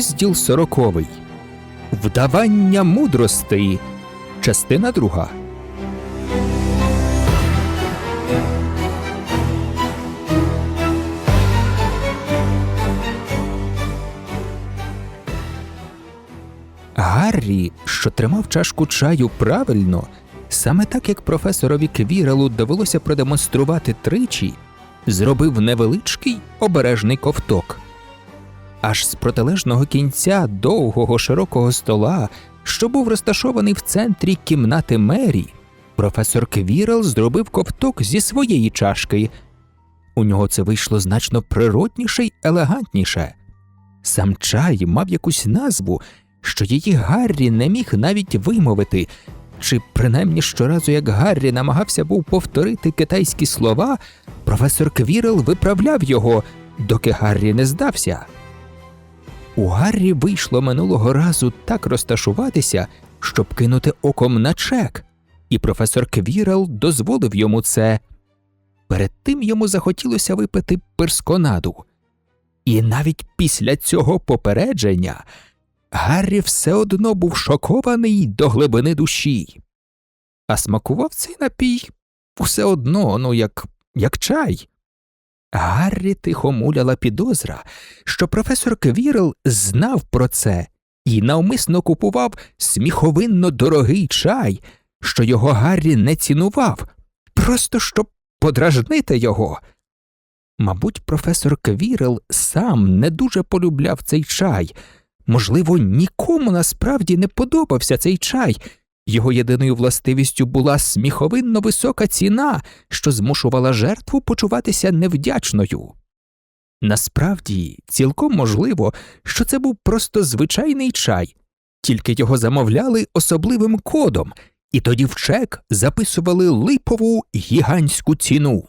Розділ сороковий. Вдавання мудростей. Частина друга. Гаррі, що тримав чашку чаю правильно, саме так як професорові Квірелу довелося продемонструвати тричі, зробив невеличкий обережний ковток. Аж з протилежного кінця довгого широкого стола, що був розташований в центрі кімнати Мері, професор Квірел зробив ковток зі своєї чашки. У нього це вийшло значно природніше й елегантніше. Сам чай мав якусь назву, що її Гаррі не міг навіть вимовити, чи принаймні щоразу, як Гаррі намагався був повторити китайські слова, професор Квірел виправляв його, доки Гаррі не здався. У Гаррі вийшло минулого разу так розташуватися, щоб кинути оком на чек, і професор Квірел дозволив йому це. Перед тим йому захотілося випити персконаду. І навіть після цього попередження Гаррі все одно був шокований до глибини душі. А смакував цей напій все одно, ну, як, як чай. Гаррі тихо муляла підозра, що професор Квірл знав про це і навмисно купував сміховинно дорогий чай, що його Гаррі не цінував, просто щоб подражнити його. Мабуть, професор Квірл сам не дуже полюбляв цей чай. Можливо, нікому насправді не подобався цей чай. Його єдиною властивістю була сміховинно висока ціна, що змушувала жертву почуватися невдячною. Насправді, цілком можливо, що це був просто звичайний чай, тільки його замовляли особливим кодом, і тоді в чек записували липову гігантську ціну.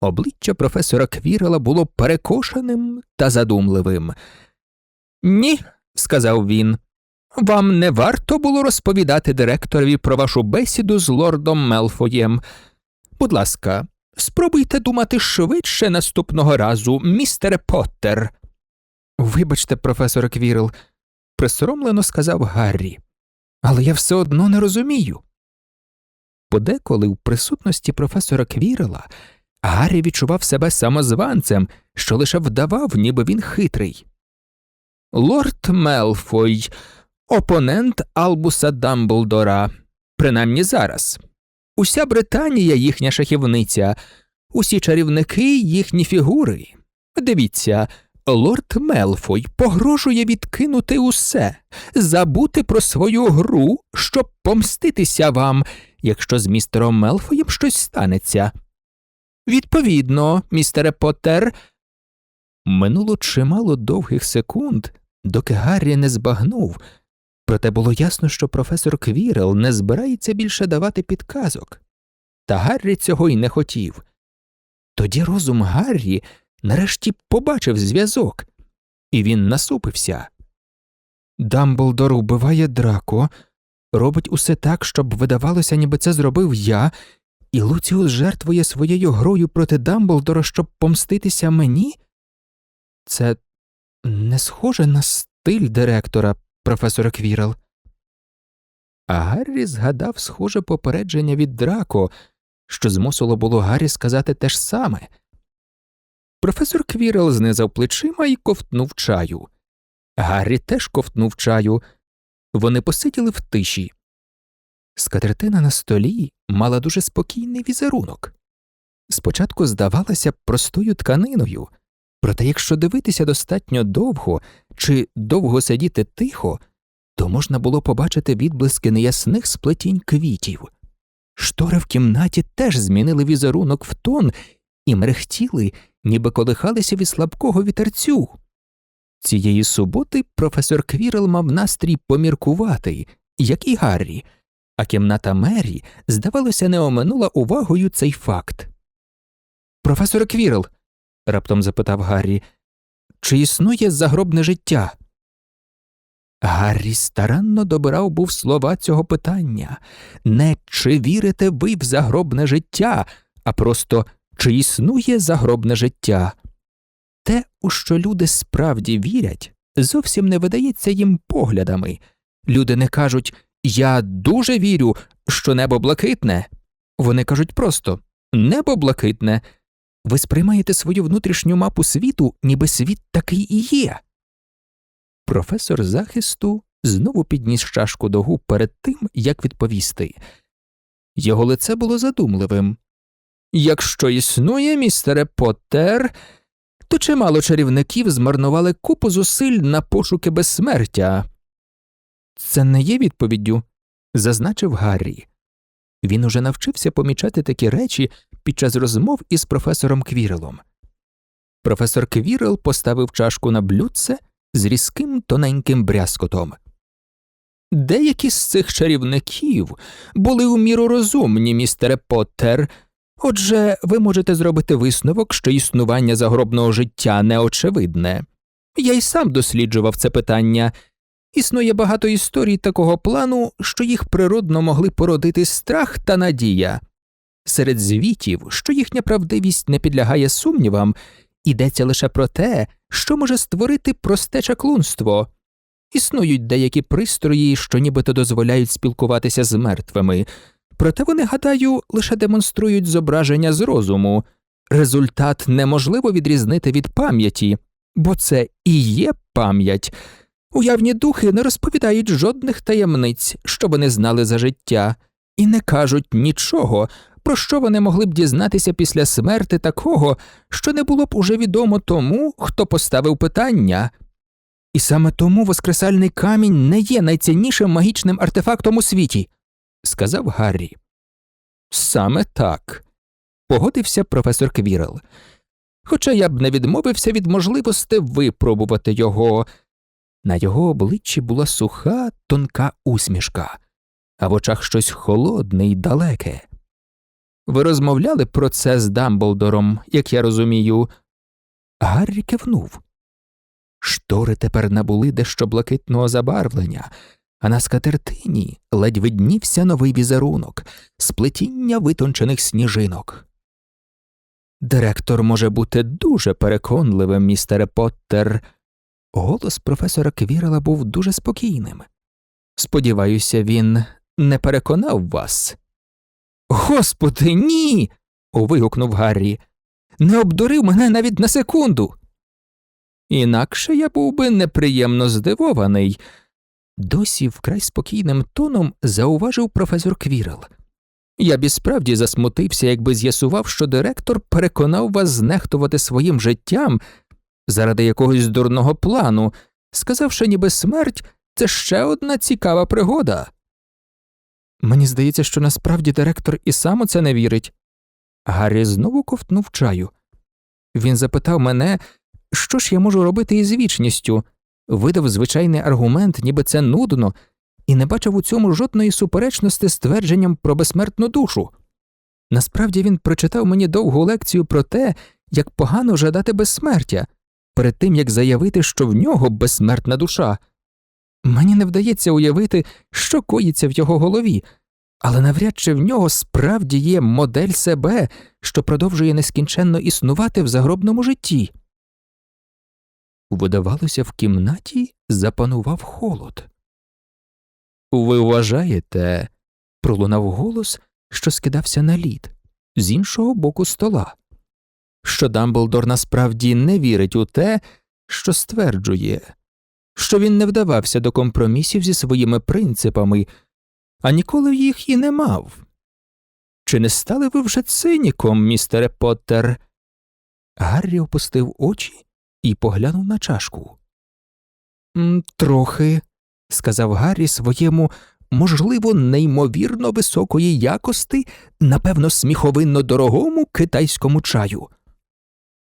Обличчя професора Квірела було перекошеним та задумливим. Ні, сказав він, вам не варто було розповідати директорові про вашу бесіду з лордом Мелфоєм. Будь ласка, спробуйте думати швидше наступного разу, містере Поттер. Вибачте, професор Квірл, присоромлено сказав Гаррі, але я все одно не розумію. Подеколи в присутності професора Квірела Гаррі відчував себе самозванцем, що лише вдавав, ніби він хитрий. Лорд Мелфой, опонент Албуса Дамблдора, принаймні зараз. Уся Британія їхня шахівниця, усі чарівники їхні фігури. Дивіться, лорд Мелфой погрожує відкинути усе, забути про свою гру, щоб помститися вам, якщо з містером Мелфоєм щось станеться. Відповідно, містере Поттер, Минуло чимало довгих секунд, доки Гаррі не збагнув, проте було ясно, що професор Квірел не збирається більше давати підказок. Та Гаррі цього й не хотів. Тоді розум Гаррі нарешті побачив зв'язок, і він насупився. Дамблдор вбиває драко, робить усе так, щоб видавалося, ніби це зробив я, і Луціус жертвує своєю грою проти Дамблдора, щоб помститися мені? Це не схоже на стиль директора, професора Квірел. А Гаррі згадав схоже попередження від Драко, що змусило було Гаррі сказати те ж саме. Професор Квірел знизав плечима і ковтнув чаю. Гаррі теж ковтнув чаю. Вони посиділи в тиші. Скатертина на столі мала дуже спокійний візерунок. Спочатку здавалася простою тканиною, проте якщо дивитися достатньо довго чи довго сидіти тихо, то можна було побачити відблиски неясних сплетінь квітів. Штори в кімнаті теж змінили візерунок в тон і мерехтіли, ніби колихалися від слабкого вітерцю. Цієї суботи професор Квірел мав настрій поміркуватий, як і Гаррі, а кімната Мері, здавалося, не оминула увагою цей факт. Професор Квірел, раптом запитав Гаррі, чи існує загробне життя? Гаррі старанно добирав був слова цього питання не чи вірите ви в загробне життя, а просто чи існує загробне життя. Те, у що люди справді вірять, зовсім не видається їм поглядами. Люди не кажуть Я дуже вірю, що небо блакитне. Вони кажуть просто небо блакитне. Ви сприймаєте свою внутрішню мапу світу, ніби світ такий і є. Професор захисту знову підніс чашку до губ перед тим, як відповісти. Його лице було задумливим. Якщо існує, містере Поттер, то чимало чарівників змарнували купу зусиль на пошуки безсмертя. Це не є відповіддю, зазначив Гаррі. Він уже навчився помічати такі речі під час розмов із професором Квірелом. Професор Квірел поставив чашку на блюдце з різким тоненьким брязкотом. Деякі з цих чарівників були у міру розумні, містере Поттер, отже, ви можете зробити висновок, що існування загробного життя неочевидне. Я й сам досліджував це питання. Існує багато історій такого плану, що їх природно могли породити страх та надія. Серед звітів, що їхня правдивість не підлягає сумнівам, йдеться лише про те, що може створити просте чаклунство. Існують деякі пристрої, що нібито дозволяють спілкуватися з мертвими, проте вони, гадаю, лише демонструють зображення з розуму. Результат неможливо відрізнити від пам'яті, бо це і є пам'ять. Уявні духи не розповідають жодних таємниць, що вони знали за життя, і не кажуть нічого, про що вони могли б дізнатися після смерти такого, що не було б уже відомо тому, хто поставив питання. І саме тому воскресальний камінь не є найціннішим магічним артефактом у світі, сказав Гаррі. Саме так, погодився професор Квірел. Хоча я б не відмовився від можливості випробувати його. На його обличчі була суха, тонка усмішка, а в очах щось холодне й далеке. Ви розмовляли про це з Дамблдором, як я розумію. Гаррі кивнув. Штори тепер набули дещо блакитного забарвлення, а на скатертині ледь виднівся новий візерунок, сплетіння витончених сніжинок. Директор може бути дуже переконливим, містере Поттер. Голос професора Квірела був дуже спокійним. Сподіваюся, він не переконав вас. Господи, ні. вигукнув Гаррі. Не обдурив мене навіть на секунду. Інакше я був би неприємно здивований. Досі вкрай спокійним тоном зауважив професор Квірел. Я б і справді засмутився, якби з'ясував, що директор переконав вас знехтувати своїм життям заради якогось дурного плану, сказавши, ніби смерть це ще одна цікава пригода. Мені здається, що насправді директор і сам у це не вірить. Гаррі знову ковтнув чаю. Він запитав мене, що ж я можу робити із вічністю, видав звичайний аргумент, ніби це нудно, і не бачив у цьому жодної суперечності з твердженням про безсмертну душу. Насправді він прочитав мені довгу лекцію про те, як погано жадати безсмертя, перед тим як заявити, що в нього безсмертна душа. Мені не вдається уявити, що коїться в його голові, але навряд чи в нього справді є модель себе, що продовжує нескінченно існувати в загробному житті. Видавалося, в кімнаті запанував холод. Ви вважаєте, пролунав голос, що скидався на лід, з іншого боку стола, що Дамблдор насправді не вірить у те, що стверджує, що він не вдавався до компромісів зі своїми принципами, а ніколи їх і не мав. Чи не стали ви вже циніком, містере Поттер? Гаррі опустив очі і поглянув на чашку. Трохи, сказав Гаррі своєму, можливо, неймовірно високої якости, напевно, сміховинно дорогому китайському чаю.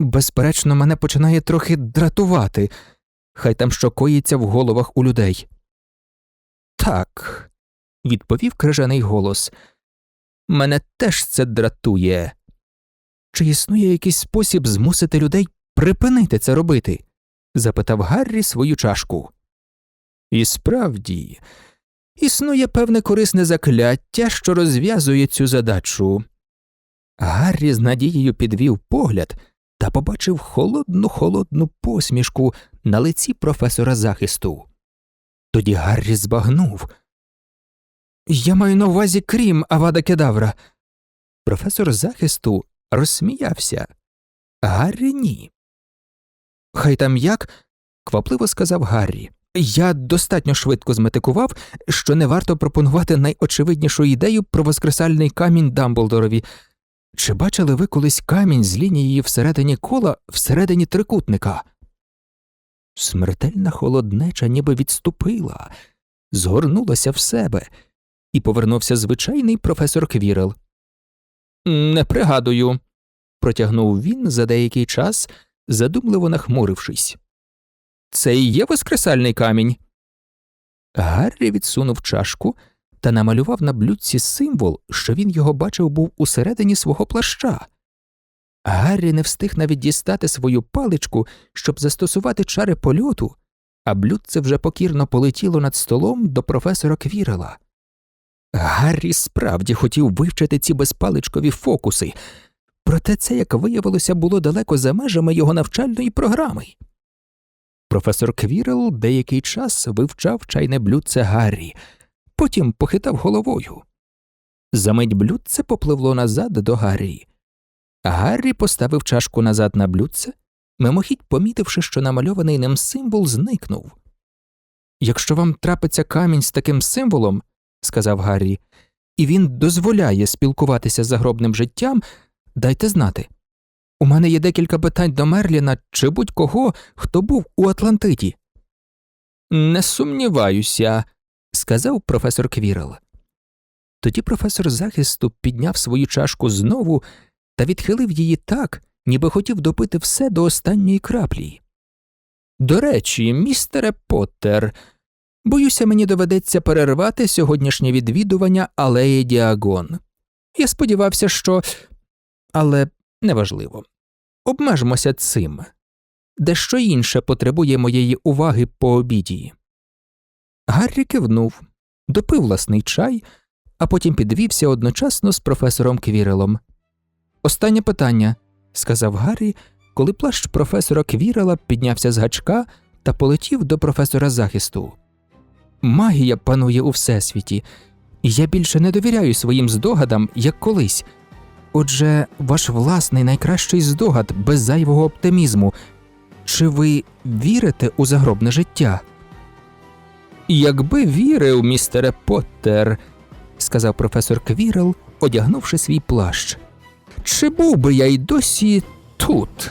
Безперечно, мене починає трохи дратувати, хай там що коїться в головах у людей. Так, відповів крижаний голос. Мене теж це дратує. Чи існує якийсь спосіб змусити людей припинити це робити? запитав Гаррі свою чашку. І справді, існує певне корисне закляття, що розв'язує цю задачу. Гаррі з надією підвів погляд та побачив холодну холодну посмішку на лиці професора захисту. Тоді Гаррі збагнув. Я маю на увазі крім Авада Кедавра. Професор захисту розсміявся. Гаррі ні. Хай там як, квапливо сказав Гаррі. Я достатньо швидко зметикував, що не варто пропонувати найочевиднішу ідею про воскресальний камінь Дамблдорові. Чи бачили ви колись камінь з лінією всередині кола всередині трикутника? Смертельна холоднеча ніби відступила, згорнулася в себе, і повернувся звичайний професор Квірел. Не пригадую, протягнув він за деякий час, задумливо нахмурившись. Це і є воскресальний камінь. Гаррі відсунув чашку та намалював на блюдці символ, що він його бачив був усередині свого плаща. Гаррі не встиг навіть дістати свою паличку, щоб застосувати чари польоту, а блюдце вже покірно полетіло над столом до професора Квірела. Гаррі справді хотів вивчити ці безпаличкові фокуси, проте це, як виявилося, було далеко за межами його навчальної програми. Професор Квірел деякий час вивчав чайне блюдце Гаррі, потім похитав головою. Замить блюдце попливло назад до Гаррі. Гаррі поставив чашку назад на блюдце, мимохідь помітивши, що намальований ним символ зникнув. Якщо вам трапиться камінь з таким символом, сказав Гаррі, і він дозволяє спілкуватися з загробним життям, дайте знати. У мене є декілька питань до Мерліна чи будь-кого, хто був у Атлантиді. Не сумніваюся, сказав професор Квірел. Тоді професор захисту підняв свою чашку знову та відхилив її так, ніби хотів допити все до останньої краплі. До речі, містере Поттер, боюся, мені доведеться перервати сьогоднішнє відвідування алеї Діагон. Я сподівався, що. Але неважливо. Обмежмося цим. Дещо інше потребує моєї уваги по обіді. Гаррі кивнув, допив власний чай, а потім підвівся одночасно з професором Квірелом. Останнє питання, сказав Гаррі, коли плащ професора Квірела піднявся з гачка та полетів до професора захисту. Магія панує у всесвіті, і я більше не довіряю своїм здогадам, як колись. Отже, ваш власний найкращий здогад без зайвого оптимізму. Чи ви вірите у загробне життя? Якби вірив, містере Поттер, сказав професор Квірел, одягнувши свій плащ. Чи був би я й досі тут?